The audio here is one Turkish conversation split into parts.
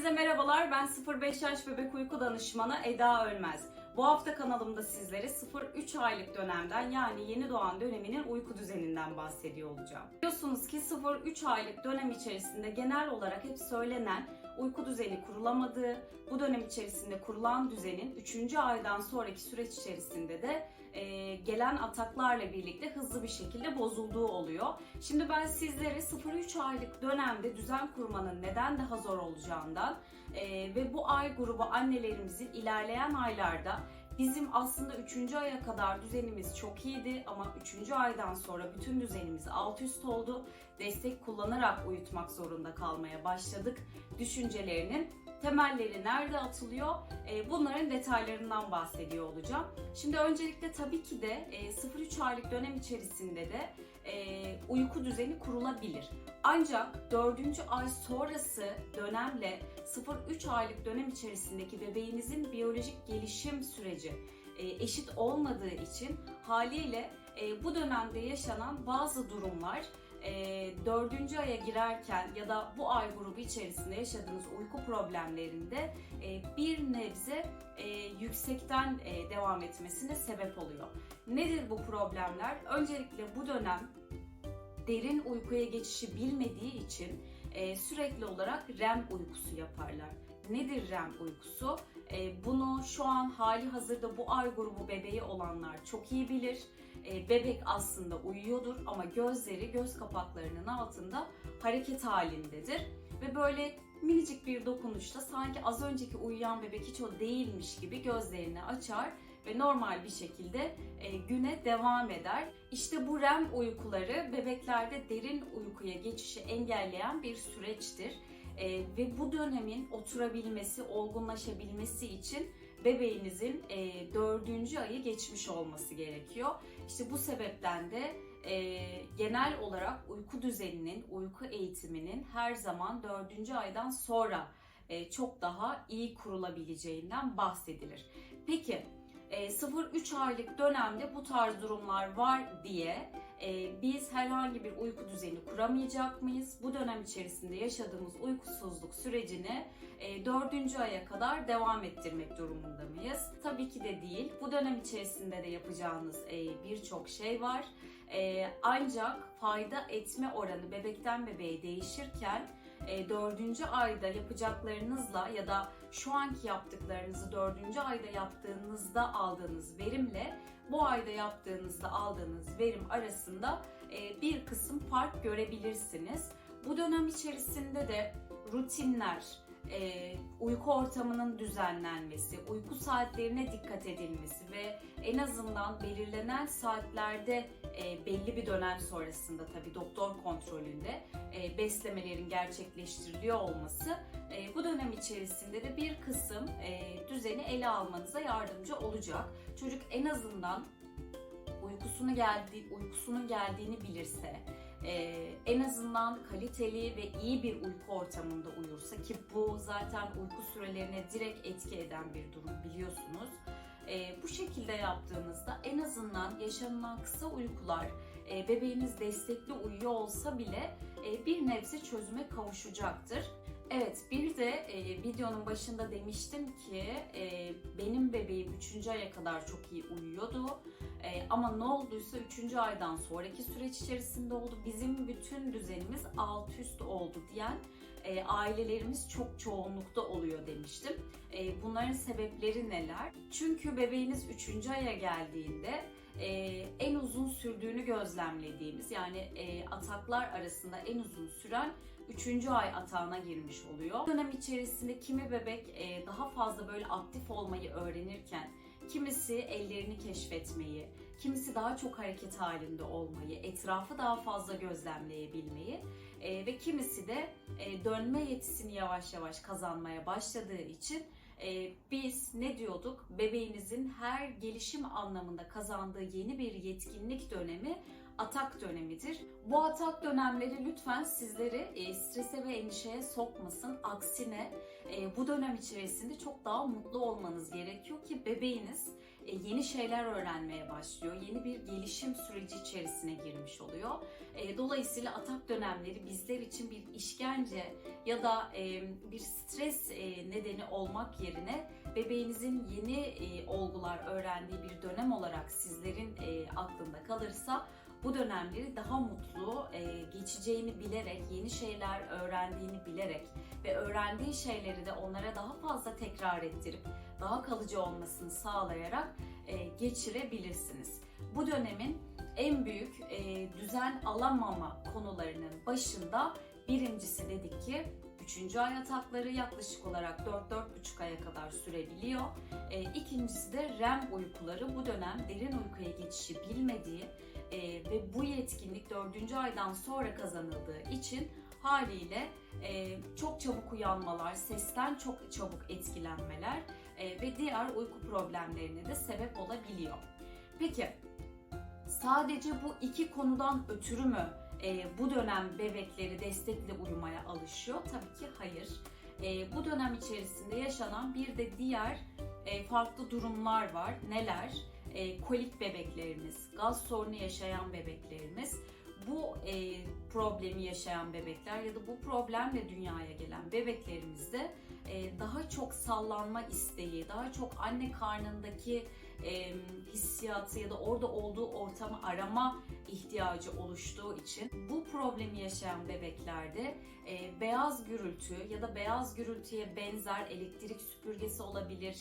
Herkese merhabalar. Ben 0-5 yaş bebek uyku danışmanı Eda Ölmez. Bu hafta kanalımda sizlere 0-3 aylık dönemden yani yeni doğan döneminin uyku düzeninden bahsediyor olacağım. Biliyorsunuz ki 0-3 aylık dönem içerisinde genel olarak hep söylenen uyku düzeni kurulamadığı, bu dönem içerisinde kurulan düzenin 3. aydan sonraki süreç içerisinde de e, gelen ataklarla birlikte hızlı bir şekilde bozulduğu oluyor. Şimdi ben sizlere 0-3 aylık dönemde düzen kurmanın neden daha zor olacağından e, ve bu ay grubu annelerimizin ilerleyen aylarda Bizim aslında 3. aya kadar düzenimiz çok iyiydi ama 3. aydan sonra bütün düzenimiz alt üst oldu. Destek kullanarak uyutmak zorunda kalmaya başladık. Düşüncelerinin temelleri nerede atılıyor? E, bunların detaylarından bahsediyor olacağım. Şimdi öncelikle tabii ki de e, 0-3 aylık dönem içerisinde de e, uyku düzeni kurulabilir. Ancak 4. ay sonrası dönemle 0-3 aylık dönem içerisindeki bebeğinizin biyolojik gelişim süreci e, eşit olmadığı için haliyle e, bu dönemde yaşanan bazı durumlar e, dördüncü aya girerken ya da bu ay grubu içerisinde yaşadığınız uyku problemlerinde e, bir nebze e, yüksekten e, devam etmesine sebep oluyor. Nedir bu problemler? Öncelikle bu dönem derin uykuya geçişi bilmediği için e, sürekli olarak REM uykusu yaparlar. Nedir REM uykusu? E, bunu şu an hali hazırda bu ay grubu bebeği olanlar çok iyi bilir. E, bebek aslında uyuyordur ama gözleri göz kapaklarının altında hareket halindedir. Ve böyle minicik bir dokunuşta sanki az önceki uyuyan bebek hiç o değilmiş gibi gözlerini açar ve normal bir şekilde e, güne devam eder. İşte bu REM uykuları bebeklerde derin uykuya geçişi engelleyen bir süreçtir. E, ve bu dönemin oturabilmesi, olgunlaşabilmesi için bebeğinizin e, dördüncü ayı geçmiş olması gerekiyor. İşte bu sebepten de e, genel olarak uyku düzeninin, uyku eğitiminin her zaman dördüncü aydan sonra e, çok daha iyi kurulabileceğinden bahsedilir. Peki 0-3 aylık dönemde bu tarz durumlar var diye e, biz herhangi bir uyku düzeni kuramayacak mıyız? Bu dönem içerisinde yaşadığımız uykusuzluk sürecini e, 4. aya kadar devam ettirmek durumunda mıyız? Tabii ki de değil. Bu dönem içerisinde de yapacağınız e, birçok şey var. E, ancak fayda etme oranı bebekten bebeğe değişirken e, dördüncü ayda yapacaklarınızla ya da şu anki yaptıklarınızı dördüncü ayda yaptığınızda aldığınız verimle bu ayda yaptığınızda aldığınız verim arasında e, bir kısım fark görebilirsiniz. Bu dönem içerisinde de rutinler, e, uyku ortamının düzenlenmesi, uyku saatlerine dikkat edilmesi ve en azından belirlenen saatlerde e, belli bir dönem sonrasında tabii doktor kontrolünde e, beslemelerin gerçekleştiriliyor olması e, bu dönem içerisinde de bir kısım e, düzeni ele almanıza yardımcı olacak. Çocuk en azından uykusunu geldi, uykusunun geldiğini bilirse, e, en azından kaliteli ve iyi bir uyku ortamında uyursa ki bu zaten uyku sürelerine direkt etki eden bir durum biliyorsunuz. E, bu şekilde yaptığınızda en azından yaşanılan kısa uykular e, bebeğiniz destekli uyuyor olsa bile e, bir nebze çözüme kavuşacaktır. Evet bir de e, videonun başında demiştim ki e, benim bebeğim 3. aya kadar çok iyi uyuyordu. E, ama ne olduysa 3. aydan sonraki süreç içerisinde oldu. Bizim bütün düzenimiz alt üst oldu diyen e, ailelerimiz çok çoğunlukta oluyor demiştim. E, bunların sebepleri neler? Çünkü bebeğiniz 3. aya geldiğinde e, en uzun sürdüğünü gözlemlediğimiz yani e, ataklar arasında en uzun süren 3. ay atağına girmiş oluyor. Bu dönem içerisinde kimi bebek e, daha fazla böyle aktif olmayı öğrenirken kimisi ellerini keşfetmeyi, kimisi daha çok hareket halinde olmayı, etrafı daha fazla gözlemleyebilmeyi e, ve kimisi de e, dönme yetisini yavaş yavaş kazanmaya başladığı için e, biz ne diyorduk? Bebeğinizin her gelişim anlamında kazandığı yeni bir yetkinlik dönemi atak dönemidir. Bu atak dönemleri lütfen sizleri e, strese ve endişeye sokmasın. Aksine e, bu dönem içerisinde çok daha mutlu olmanız gerekiyor ki bebeğiniz e, yeni şeyler öğrenmeye başlıyor. Yeni bir gelişim süreci içerisine girmiş oluyor. Dolayısıyla atak dönemleri bizler için bir işkence ya da bir stres nedeni olmak yerine bebeğinizin yeni olgular öğrendiği bir dönem olarak sizlerin aklında kalırsa bu dönemleri daha mutlu e, geçeceğini bilerek, yeni şeyler öğrendiğini bilerek ve öğrendiği şeyleri de onlara daha fazla tekrar ettirip daha kalıcı olmasını sağlayarak e, geçirebilirsiniz. Bu dönemin en büyük e, düzen alamama konularının başında birincisi dedik ki 3. ay atakları yaklaşık olarak 4-4,5 aya kadar sürebiliyor. E, ikincisi de REM uykuları bu dönem derin uykuya geçişi bilmediği e, ve bu yetkinlik 4. aydan sonra kazanıldığı için haliyle e, çok çabuk uyanmalar, sesten çok çabuk etkilenmeler e, ve diğer uyku problemlerine de sebep olabiliyor. Peki sadece bu iki konudan ötürü mü e, bu dönem bebekleri destekli uyumaya alışıyor? Tabii ki hayır. E, bu dönem içerisinde yaşanan bir de diğer e, farklı durumlar var. Neler? E, kolik bebeklerimiz, gaz sorunu yaşayan bebeklerimiz, bu e, problemi yaşayan bebekler ya da bu problemle dünyaya gelen bebeklerimizde e, daha çok sallanma isteği, daha çok anne karnındaki e, hissiyatı ya da orada olduğu ortamı arama ihtiyacı oluştuğu için bu problemi yaşayan bebeklerde e, beyaz gürültü ya da beyaz gürültüye benzer elektrik süpürgesi olabilir,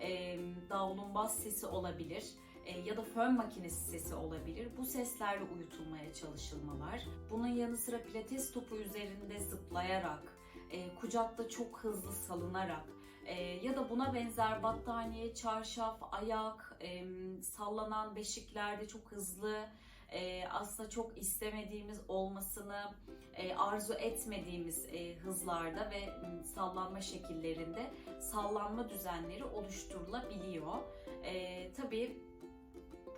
e, davlumbaz sesi olabilir e, ya da fön makinesi sesi olabilir. Bu seslerle uyutulmaya çalışılmalar. Bunun yanı sıra pilates topu üzerinde zıplayarak, e, kucakta çok hızlı salınarak e, ya da buna benzer battaniye, çarşaf, ayak, e, sallanan beşiklerde çok hızlı e, aslında çok istemediğimiz olmasını e, arzu etmediğimiz e, hızlarda ve sallanma şekillerinde sallanma düzenleri oluşturulabiliyor. E, tabii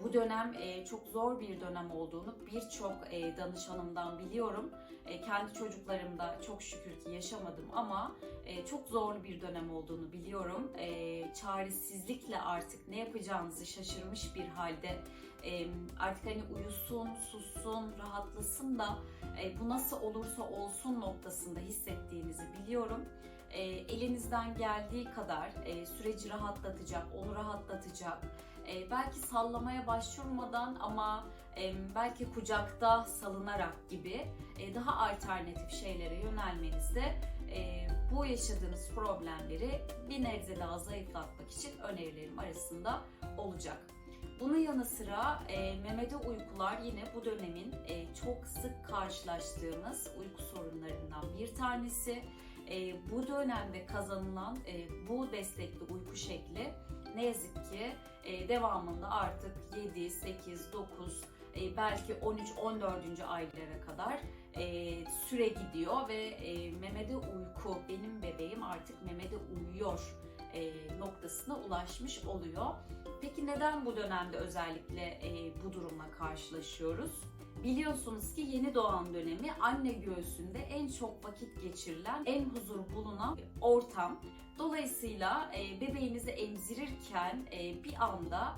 bu dönem e, çok zor bir dönem olduğunu birçok e, danışanımdan biliyorum. E, kendi çocuklarımda çok şükür ki yaşamadım ama e, çok zorlu bir dönem olduğunu biliyorum. E, çaresizlikle artık ne yapacağınızı şaşırmış bir halde e, artık hani uyusun, sussun, rahatlasın da e, bu nasıl olursa olsun noktasında hissettiğinizi biliyorum. E, elinizden geldiği kadar e, süreci rahatlatacak, onu rahatlatacak, e, belki sallamaya başvurmadan ama e, belki kucakta salınarak gibi e, daha alternatif şeylere yönelmenizde e, bu yaşadığınız problemleri bir nebze daha zayıflatmak için önerilerim arasında olacak. Bunun yanı sıra e, memede uykular yine bu dönemin e, çok sık karşılaştığımız uyku sorunlarından bir tanesi. E, bu dönemde kazanılan e, bu destekli uyku şekli ne yazık ki e, devamında artık 7, 8, 9, e, belki 13, 14. aylara kadar e, süre gidiyor ve e, memede uyku, benim bebeğim artık memede uyuyor noktasına ulaşmış oluyor. Peki neden bu dönemde özellikle bu durumla karşılaşıyoruz? Biliyorsunuz ki yeni doğan dönemi anne göğsünde en çok vakit geçirilen, en huzur bulunan ortam. Dolayısıyla e, bebeğinizi emzirirken bir anda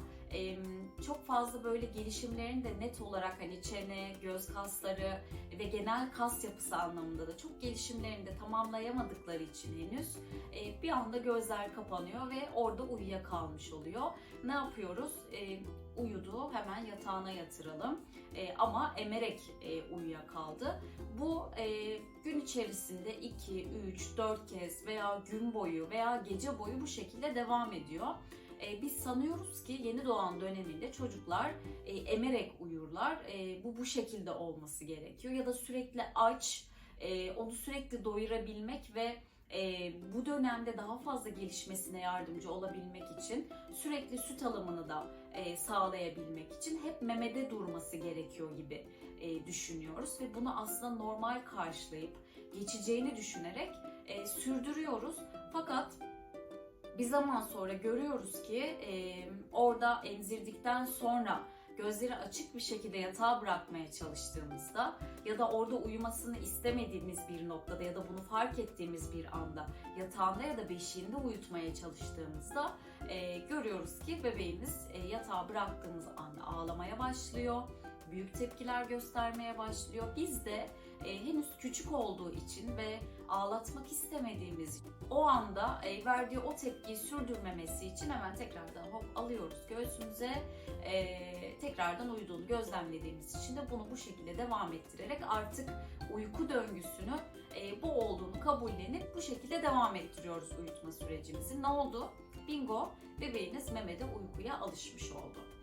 çok fazla böyle gelişimlerini de net olarak hani çene, göz kasları ve genel kas yapısı anlamında da çok gelişimlerini de tamamlayamadıkları için henüz e, bir anda gözler kapanıyor ve orada uyuyakalmış oluyor. Ne yapıyoruz? E, uyudu hemen yatağına yatıralım e, ama emerek uyuyakaldı. Bu gün içerisinde 2, 3, 4 kez veya gün boyu veya gece boyu bu şekilde devam ediyor. E, biz sanıyoruz ki yeni doğan döneminde çocuklar e, emerek uyurlar. E, bu bu şekilde olması gerekiyor ya da sürekli aç, e, onu sürekli doyurabilmek ve e, bu dönemde daha fazla gelişmesine yardımcı olabilmek için sürekli süt alımını da e, sağlayabilmek için hep memede durması gerekiyor gibi e, düşünüyoruz ve bunu aslında normal karşılayıp geçeceğini düşünerek e, sürdürüyoruz. Fakat bir zaman sonra görüyoruz ki e, orada emzirdikten sonra gözleri açık bir şekilde yatağa bırakmaya çalıştığımızda ya da orada uyumasını istemediğimiz bir noktada ya da bunu fark ettiğimiz bir anda yatağında ya da beşiğinde uyutmaya çalıştığımızda e, görüyoruz ki bebeğimiz e, yatağa bıraktığımız anda ağlamaya başlıyor. Büyük tepkiler göstermeye başlıyor. Biz de e, henüz küçük olduğu için ve ağlatmak istemediğimiz o anda e, verdiği o tepkiyi sürdürmemesi için hemen tekrardan hop alıyoruz göğsümüze e, tekrardan uyuduğunu gözlemlediğimiz için de bunu bu şekilde devam ettirerek artık uyku döngüsünü e, bu olduğunu kabullenip bu şekilde devam ettiriyoruz uyutma sürecimizi. Ne oldu? Bingo bebeğiniz memede uykuya alışmış oldu.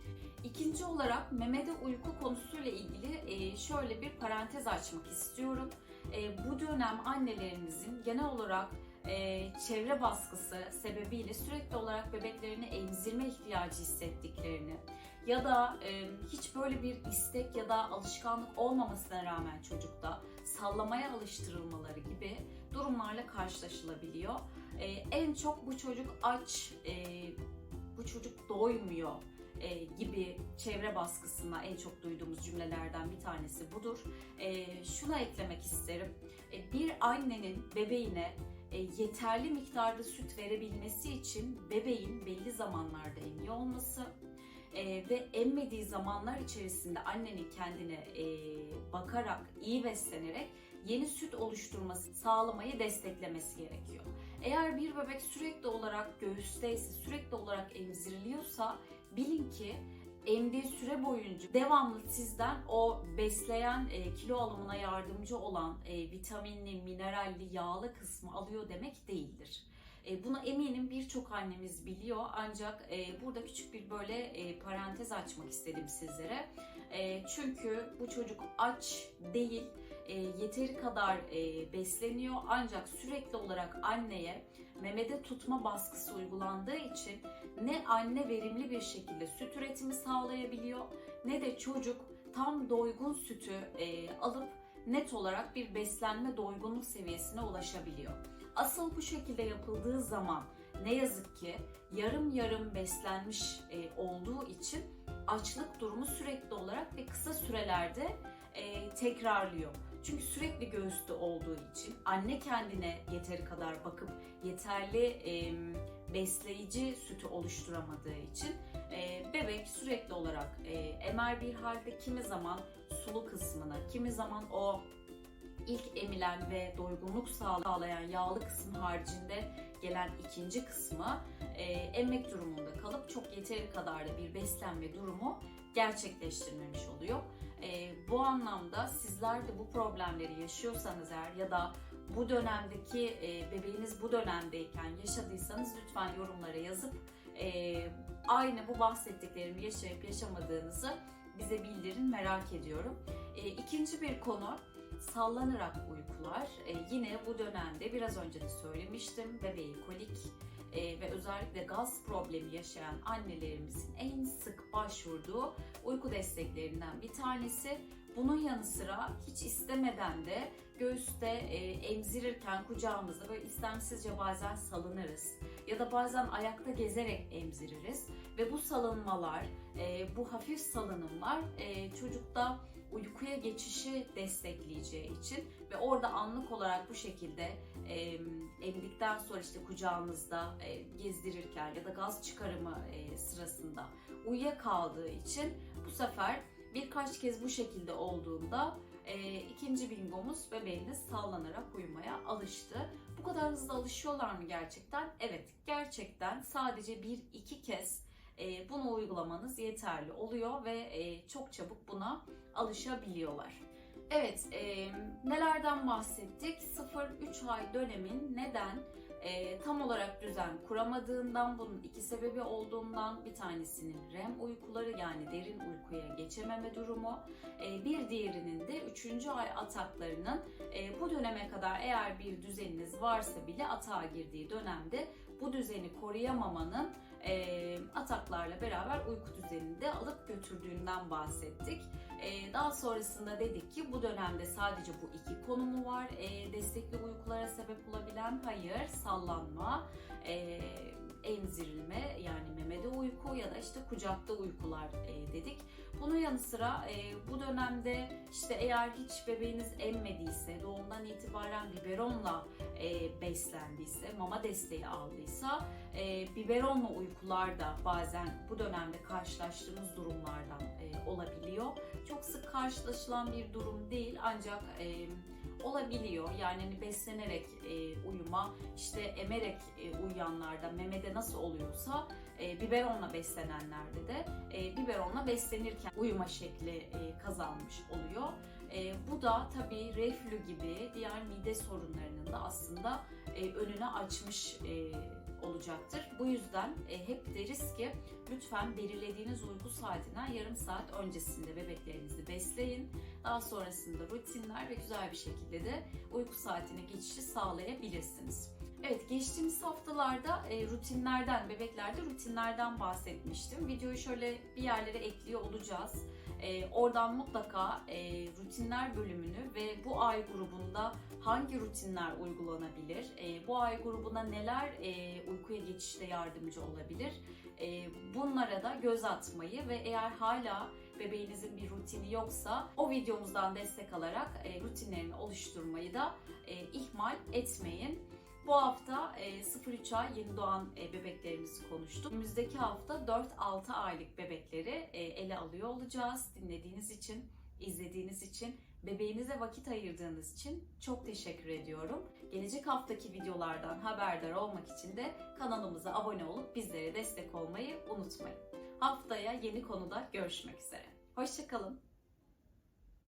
İkinci olarak memede uyku konusuyla ilgili e, şöyle bir parantez açmak istiyorum. E, bu dönem annelerimizin genel olarak e, çevre baskısı sebebiyle sürekli olarak bebeklerini emzirme ihtiyacı hissettiklerini ya da hiç böyle bir istek ya da alışkanlık olmamasına rağmen çocukta sallamaya alıştırılmaları gibi durumlarla karşılaşılabiliyor. En çok bu çocuk aç, bu çocuk doymuyor e, gibi çevre baskısına en çok duyduğumuz cümlelerden bir tanesi budur. E, şuna eklemek isterim. E, bir annenin bebeğine e, yeterli miktarda süt verebilmesi için bebeğin belli zamanlarda emniyor olması e, ve emmediği zamanlar içerisinde annenin kendine e, bakarak, iyi beslenerek yeni süt oluşturması, sağlamayı desteklemesi gerekiyor. Eğer bir bebek sürekli olarak göğüsteyse, sürekli olarak emziriliyorsa bilin ki emdiği süre boyunca devamlı sizden o besleyen, e, kilo alımına yardımcı olan e, vitaminli, mineralli, yağlı kısmı alıyor demek değildir. E, bunu eminim birçok annemiz biliyor ancak e, burada küçük bir böyle e, parantez açmak istedim sizlere. E, çünkü bu çocuk aç değil, e, yeteri kadar e, besleniyor ancak sürekli olarak anneye memede tutma baskısı uygulandığı için ne anne verimli bir şekilde süt üretimi sağlayabiliyor ne de çocuk tam doygun sütü e, alıp net olarak bir beslenme doygunluk seviyesine ulaşabiliyor. Asıl bu şekilde yapıldığı zaman ne yazık ki yarım yarım beslenmiş e, olduğu için açlık durumu sürekli olarak ve kısa sürelerde e, tekrarlıyor. Çünkü sürekli göğüste olduğu için anne kendine yeteri kadar bakıp yeterli e, besleyici sütü oluşturamadığı için e, bebek sürekli olarak e, emer bir halde kimi zaman sulu kısmına, kimi zaman o ilk emilen ve doygunluk sağlayan yağlı kısım haricinde gelen ikinci kısmı e, emmek durumunda kalıp çok yeteri kadar da bir beslenme durumu gerçekleştirmemiş oluyor. E, bu anlamda sizler de bu problemleri yaşıyorsanız eğer ya da bu dönemdeki e, bebeğiniz bu dönemdeyken yaşadıysanız lütfen yorumlara yazıp e, aynı bu bahsettiklerimi yaşayıp yaşamadığınızı bize bildirin merak ediyorum. E, ikinci bir konu sallanarak uykular. E, yine bu dönemde biraz önce de söylemiştim bebeği kolik e, ve özellikle gaz problemi yaşayan annelerimizin en sık başvurduğu uyku desteklerinden bir tanesi. Bunun yanı sıra hiç istemeden de göğüste e, emzirirken kucağımızda böyle istemsizce bazen salınırız ya da bazen ayakta gezerek emziririz ve bu salınmalar, e, bu hafif salınımlar e, çocukta uykuya geçişi destekleyeceği için ve orada anlık olarak bu şekilde e, emdikten sonra işte kucağımızda e, gezdirirken ya da gaz çıkarımı e, sırasında uyuyakaldığı için bu sefer birkaç kez bu şekilde olduğunda e, ikinci bingomuz bebeğiniz sallanarak uyumaya alıştı. Bu kadar hızlı alışıyorlar mı gerçekten? Evet, gerçekten sadece bir iki kez e, bunu uygulamanız yeterli oluyor ve e, çok çabuk buna alışabiliyorlar. Evet, e, nelerden bahsettik? 0-3 ay dönemin neden e, tam olarak düzen kuramadığından, bunun iki sebebi olduğundan bir tanesinin REM uykuları yani derin uykuya geçememe durumu, e, bir diğerinin de 3. ay ataklarının e, bu döneme kadar eğer bir düzeniniz varsa bile atağa girdiği dönemde bu düzeni koruyamamanın e, ataklarla beraber uyku düzenini de alıp götürdüğünden bahsettik. E, daha sonrasında dedik ki bu dönemde sadece bu iki konumu var. E, destekli uykulara sebep olabilen hayır, sallanma, e, emzirilme yani memede uyku ya da işte kucakta uykular e, dedik. Bunun yanı sıra e, bu dönemde işte eğer hiç bebeğiniz emmediyse, doğumdan itibaren biberonla e, beslendiyse, mama desteği aldıysa, e, biberonla uykular da bazen bu dönemde karşılaştığımız durumlardan e, olabiliyor. Çok sık karşılaşılan bir durum değil ancak e, olabiliyor. Yani hani beslenerek e, uyuma, işte emerek e, uyuyanlarda memede nasıl oluyorsa e, biberonla beslenenlerde de e, biberonla beslenirken uyuma şekli e, kazanmış oluyor. E, bu da tabii reflü gibi diğer mide sorunlarının da aslında e, önünü açmış e, olacaktır. Bu yüzden e, hep deriz ki lütfen belirlediğiniz uyku saatinden yarım saat öncesinde bebeklerinizi besleyin. Daha sonrasında rutinler ve güzel bir şekilde de uyku saatine geçişi sağlayabilirsiniz. Evet geçtiğimiz haftalarda e, rutinlerden, bebeklerde rutinlerden bahsetmiştim. Videoyu şöyle bir yerlere ekliyor olacağız. E, oradan mutlaka e, rutinler bölümünü ve bu ay grubunda hangi rutinler uygulanabilir, e, bu ay grubuna neler e, uykuya geçişte yardımcı olabilir, e, bunlara da göz atmayı ve eğer hala bebeğinizin bir rutini yoksa o videomuzdan destek alarak e, rutinlerini oluşturmayı da e, ihmal etmeyin. Bu hafta e, 0-3 ay yeni doğan e, bebeklerimizi konuştuk. Önümüzdeki hafta 4-6 aylık bebekleri e, ele alıyor olacağız. Dinlediğiniz için, izlediğiniz için, bebeğinize vakit ayırdığınız için çok teşekkür ediyorum. Gelecek haftaki videolardan haberdar olmak için de kanalımıza abone olup bizlere destek olmayı unutmayın. Haftaya yeni konuda görüşmek üzere. Hoşçakalın.